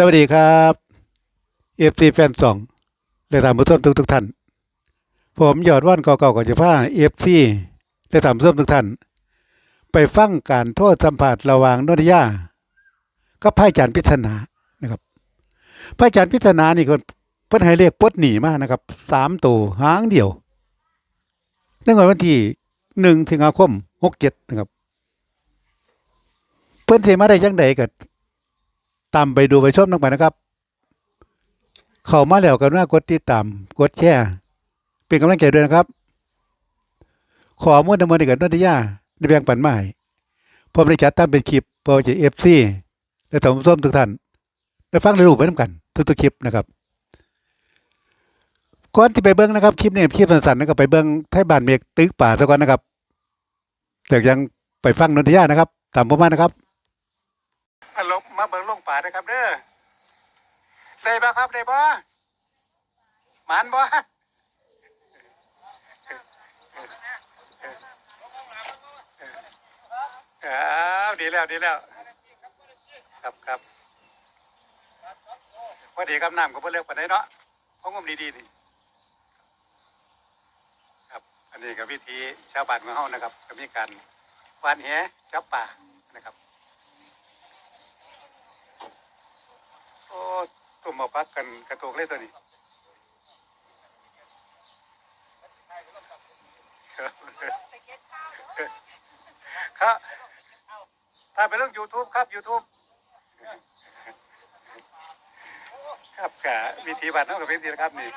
สวัสดีครับเอฟซีแฟนสองและตามผู้ชมทุกทุกท่าน ผมยอดว่านเก่าๆก่อนจะพาเอฟซีและตามผู้ชมทุกท่าน ไปฟังการโทษสัมผัสระหว่างนนทยากับพระอาจารย์พิษณานะครับพระอาจารย์พิษณานี่คนเพิ่นให้เรียกปดหนีมานะครับสามตัวหางเดียวในวันที่หนึ่งสิงหาคมหกเจ็ดนะครับ เพิ่นเสมาได้ยังไดก็ ตามไปดูไปชมนักไปนะครับ เข้ามาแล้วกันว่ากดติดตามกดแชร์เป็นกำลังใจด้วยนะครับ ขอมุ่นดำเนินกับนัตยาได้แบ่งปันใหมาให้ผมได้จัดทำเป็นคลิปเพื่อจะเอฟซีและท่านผู้มทุกท่านได้ฟังได้รู้ไปน้ำกันทุกๆคลิปนะครับก่อนที่ไปเบิ้งนะครับคลิปนี้คลิปสั้นๆนะครับไปเบิ้งไทยบ้านเมกตึกป่าซะก่อนนะครับเดี๋ยวยังไปฟังนนทยานะครับ ตามผมมานะครับ อันลงมาเบิ่งลง ป่านะครับเด้อได้บ่ครับได้บ่หมานบ่อ้าวดีแล้วดีแล้ว ครับครับพอดีครับน้ำก็บ่เลือกปานใดเนาะของงมดีๆนี่ครับ อันนี้ก็วิธีชาวบ้านของเฮานะครับก็มีการหวานแหจับป่านะครับ โอ้ตุ่มมาพักกันกระตุกเลยตัวนี้ครับถ้าไปเรื่อง YouTube ครับ YouTube ครับกะวิธีบัตรน้องกับเป็นสินะครับนี่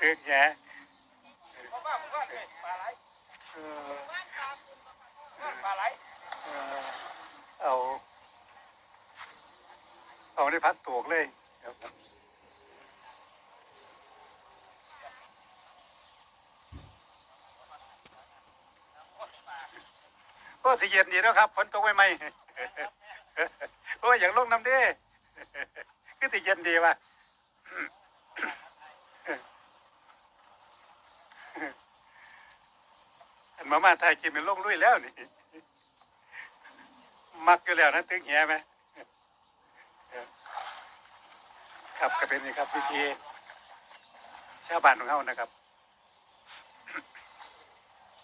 ถึกแง่เออ เอ่อเอา เอาได้พักตวกเลยโอ้สิเย็นดีแล้วครับฝนตกไม่ไหมโอ้ยอย่างลงน้ำด้คือสิเย็นดีว่ะอันมามาไทยกินเป็นลงลุยแล้วนี่ มักอยู่แล้วนะตึกแหไหม ครับก็เป็นนี่ครับวิธีชาวบ้านของเขานะครับ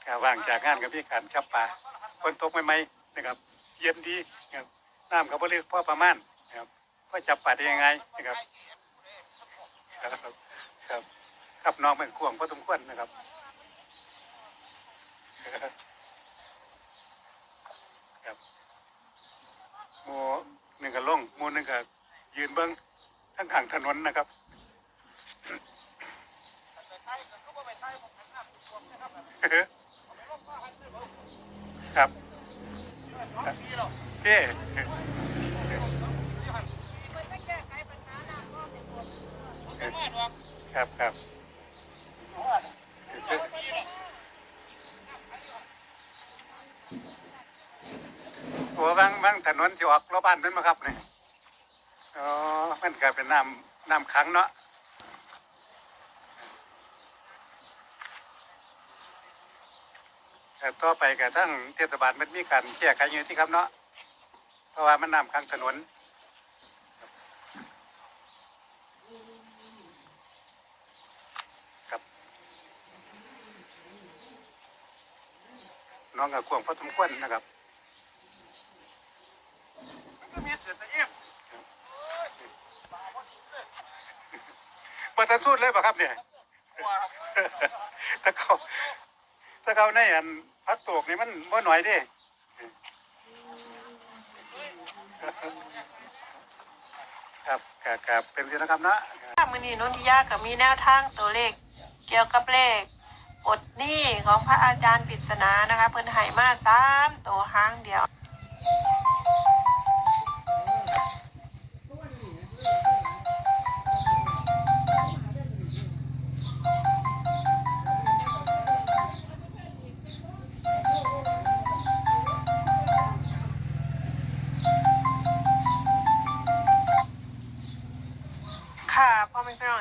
ก็ว่างจากงานกับพี่ขันครับป่าคนตกไม่ไหมนะครับ เย็นดีนะครับน้ำกับบริกพ่อประมาณนะครับว่าจับป่าได้ยังไงนะครับ ครับครับครับน้องเป็นข่วงพ่อสมควรนะครับครับหมูหนึ่งก็ลงหมูหนึ่งก็ยืนเบิ้ง ทั้งข้างถนนนะครับครับเอ๊ครับครับโอ้บางบางถนนที่ออกรอบบ้านนั่นมาครับเนี่อ๋อ มันก็เป็นน้ำน้ำขังเนาะแต่ต่อไปกับทั้งเทศบาลมันมีการแก้ไขอยู่ที่ครับเนาะเพราะว่ามันน้ำข้างถนนครับน้องกับควงพอสมควรนะครับ ประทันสุดเลยป่ะครับเนี่ยถ้าเขาถ้าเขาในอันพักตกนี่มันบ่หน่อยเดิครับครับครับเป็นที่นะครับเนาะมือนีนนทิยาก็มีแนวทางตัวเลข เกี่ยวกับเลขปลดหนี้ของพระอาจารย์ปริศนานะคะ เพิ่นให้มาสามตัวหาง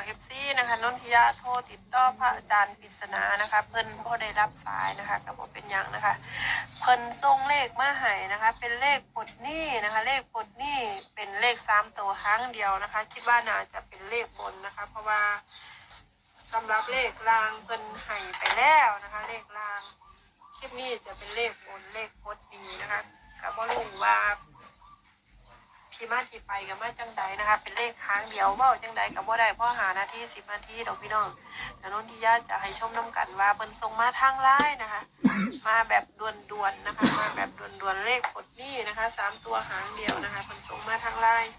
เอฟซีนะคะนนทิยาโทรติดต่อพระอาจารย์ปริศนานะคะ เพิ่นบ่ได้รับสายนะคะก็บ่เป็นหยังนะคะ เพิ่นส่งเลขมาให้นะคะ เป็นเลขปลดหนี้นะคะ เลขปลดหนี้เป็นเลขสามตัวครั้งเดียวนะคะ คิดว่าน่าจะเป็นเลขบนนะคะ เพราะว่าสำหรับเลขรางเพิ่นให้ไปแล้วนะคะ เลขรางคลิปนี้จะเป็นเลขบนเลขปลดหนี้นะคะก็บ่รู้ว่า ที่มาที่ไปกับมาจังใดนะคะเป็นเลขค้างเดียวเว่าจังใดกับว่าได้พราะหานาทีสิบนาทีดอกพี่น้องแต่นนทิยาจะให้ชมน้ำกันว่าเพิ่นส่งมาทางไลน์นะคะ มาแบบด่วนๆนะคะ มาแบบด่วนๆเลขกดนี้นะคะสามตัวหางเดียวนะคะเพิ่นส่งมาทางไลน์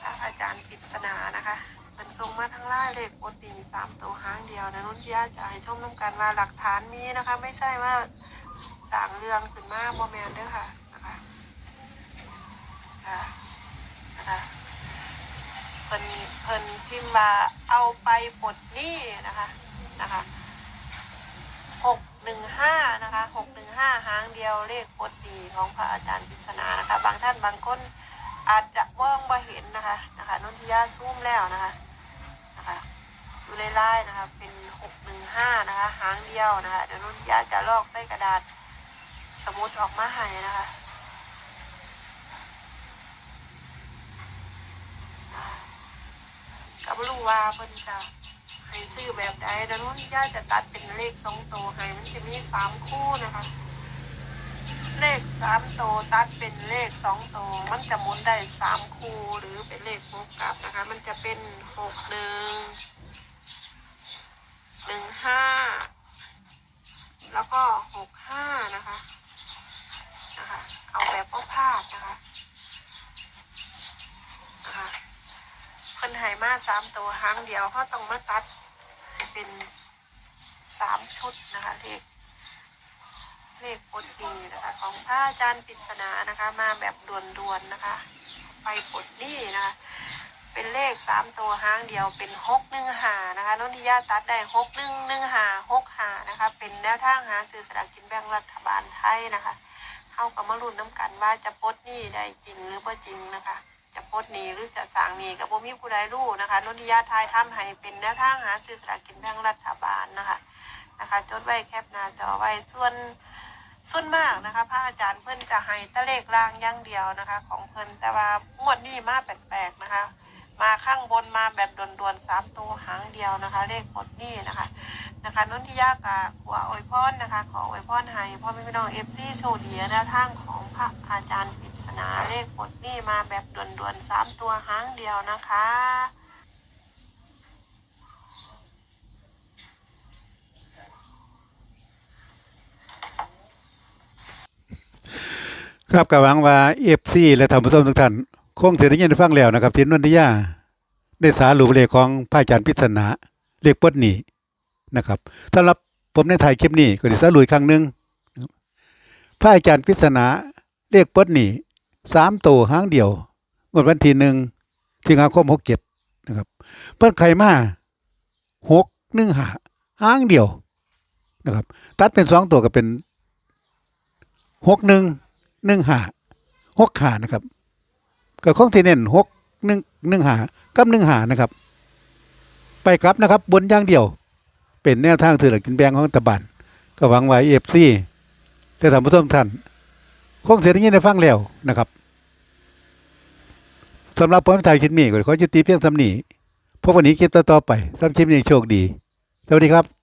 พระอาจารย์ปริศนานะคะเพิ่นส่งมาทางไลน์เลขกดหนี้สามตัวหางเดียวนะนนทิยาจะให้ชมน้ำกันว่าหลักฐานมีนะคะ ไม่ใช่ว่าสั่งเรื่องขึ้นมาโมแมนเด้อค่ะ ค่ะนะคะเพิ่นเพิ่นพิมพ์มาเอาไปปลดหนี้นะคะนะคะหกหนึ่งห้านะคะหกหนึ่งห้าหางเดียวเลขปลดหนี้ของพระอาจารย์ปิศนานะคะ บางท่านบางคนอาจจะมองมาเห็นนะคะนะคะนนทิยาซูมแล้วนะคะนะคะดูไล่ๆนะคะเป็นหกหนึ่งห้านะคะหางเดียวนะคะเดี๋ยวนนทิยาจะลอกใส่กระดาษสมุดออกมาให้นะคะ กับลูกว่าเพิ่นจะให้ซื้อแบบใดดังนั้นย่าจะตัดเป็นเลขสองตัวให้มันจะมีสามคู่นะคะ เลขสามตัวตัดเป็นเลขสองตัวมันจะหมุนได้สามคู่หรือเป็นเลขหกกลับนะคะ มันจะเป็นหกหนึ่งหนึ่งห้าแล้วก็หกห้านะคะ เอาแบบว่าพลาดนะคะนะคะ เพิ่นใหายมาสามตัวหางเดียวเขาต้องมาตัดให้เป็นสามชุดนะคะเลขเลขปลดหนี้นะคะ ของพระอาจารย์ปริศนานะคะ มาแบบด่วนๆนะคะ ไปปดนี้นะคะ เป็นเลขสามตัวหางเดียวเป็นหกหนึ่งหานะคะนนทิยาตัดได้หกหนึ่งหนึ่งหาหกหานะคะ เป็นแนวทางหาซื้อสลากกินแบ่งรัฐบาลไทยนะคะเข้ากับมาลุ้นน้ำกันว่าจะปดนี้ได้จริงหรือว่าจริงนะคะ จะโพสต์หนี้หรือจะสั่งนี้กับบ่มีผู้ใดรู้นะคะนนทิยาทายทำให้เป็นแนวทางหาซื้อสลากกินแบ่งรัฐบาลนะคะนะคะ จดไว้แคปหน้าจอไว้ส่วนส่วนมากนะคะพระอาจารย์เพิ่นจะให้ตะเลขรางอย่างเดียวนะคะ ของเพิ่นแต่ว่างวดนี้มาแปลกๆนะคะ มาข้างบนมาแบบด่วนๆสามตัวหางเดียวนะคะ เลขหมดนี่นะคะนะคะนนทิยากะขัวอวยพรนะคะ ขออวยพรให้พ่อแม่พี่น้องเอฟซีโชว์เดียแนวทางของพระอาจารย์ นาเลขปลดนี้มาแบบด่วนๆสามตัวหางเดียวนะคะ ครับก็หวังว่าเอฟซีและท่านผู้ชมทุกท่านคงเสียได้ยินได้ฟังแล้วนะครับที่นนทิยาได้สารุปเลขของพระอาจารย์พิศนาเลขปดหนีนะครับสำหรับผมในถ่ายคลิปนี้ก็ได้สรุปอีกครั้งหนึ่งพระอาจารย์พิศนาเลขปดหนี สามตัวหางเดียวงวดวันที่หนึ่งสิงหาคมหกเจ็ดนะครับ เพิ่นไข่มาหกหนึ่งหาหางเดียวนะครับ ตัดเป็นสองตัวก็เป็นหกหนึ่งหนึ่งหาหกขานะครับก็ของที่เน้นหกหนึ่งหนึ่งหากับหนึ่งหานะครับ ไปกลับนะครับ บนอย่างเดียว เป็นแนวทางถือหลักกินแบงของรัฐบาลก็หวังไว้เอฟซีจะทำผู้ชมท่าน คงเสียได้ยินได้ฟังแล้วนะครับสำหรับผมถ่ายคลิปนี้ก็ขอจุติเพียงสำนีพบกันนี้คลิปต่อๆไปสำหรับคลิปนี้โชคดี สวัสดีครับ